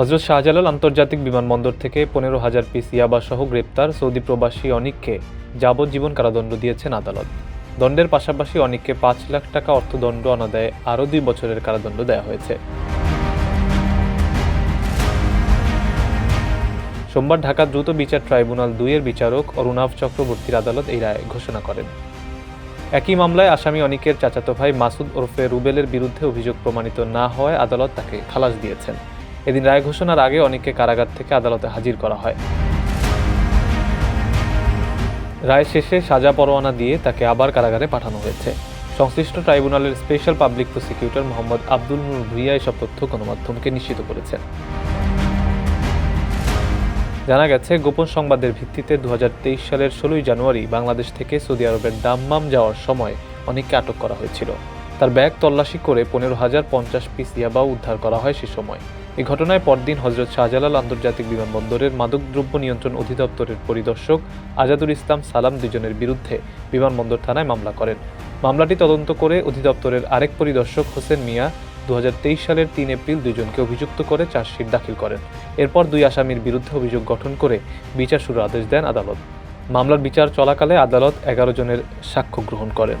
হজরত শাহজালাল আন্তর্জাতিক বিমানবন্দর থেকে পনেরো হাজার পিস ইয়াবাসহ গ্রেপ্তার সৌদি প্রবাসী অনিককে যাবজ্জীবন কারাদণ্ড দিয়েছেন আদালত। দণ্ডের পাশাপাশি অনিককে পাঁচ লাখ টাকা অর্থদণ্ড অনাদায়ে আরও দুই বছরের কারাদণ্ড দেওয়া হয়েছে। সোমবার ঢাকা দ্রুত বিচার ট্রাইব্যুনাল দুইয়ের বিচারক অরুণাভ চক্রবর্তীর আদালত এই রায় ঘোষণা করেন। একই মামলায় আসামি অনিকের চাচাতো ভাই মাসুদ ওরফে রুবেলের বিরুদ্ধে অভিযোগ প্রমাণিত না হওয়ায় আদালত তাকে খালাস দিয়েছেন। এদিন রায় ঘোষণার আগে অনেককে কারাগার থেকে আদালতে হাজির করা হয়। রায় শেষে সাজা পরোয়ানা দিয়ে তাকে আবার কারাগারে পাঠানো হয়েছে। সংশ্লিষ্ট ট্রাইব্যুনালের special public prosecutor Mohammad Abdul Noor Bhuiyan এসব তথ্য গণমাধ্যমকে নিশ্চিত করেছেন। জানা গেছে, গোপন সংবাদের ভিত্তিতে দু হাজার তেইশ সালের ষোলোই জানুয়ারি বাংলাদেশ থেকে সৌদি আরবের দাম্মাম যাওয়ার সময় অনেককে আটক করা হয়েছিল। তার ব্যাগ তল্লাশি করে পনেরো হাজার পঞ্চাশ পিস ইয়াবাও উদ্ধার করা হয় সে সময়। এই ঘটনায় পরদিন হজরত শাহজালাল আন্তর্জাতিক বিমানবন্দরের মাদকদ্রব্য নিয়ন্ত্রণ অধিদপ্তরের পরিদর্শক আজাদুল ইসলাম সালাম দুজনের বিরুদ্ধে বিমানবন্দর থানায় মামলা করেন। মামলাটি তদন্ত করে অধিদপ্তরের আরেক পরিদর্শক হোসেন মিয়া দু হাজার তেইশ সালের তিন এপ্রিল দুজনকে অভিযুক্ত করে চার্জশিট দাখিল করেন। এরপর দুই আসামির বিরুদ্ধে অভিযোগ গঠন করে বিচার শুরুর আদেশ দেন আদালত। মামলার বিচার চলাকালে আদালত এগারো জনের সাক্ষ্য গ্রহণ করেন।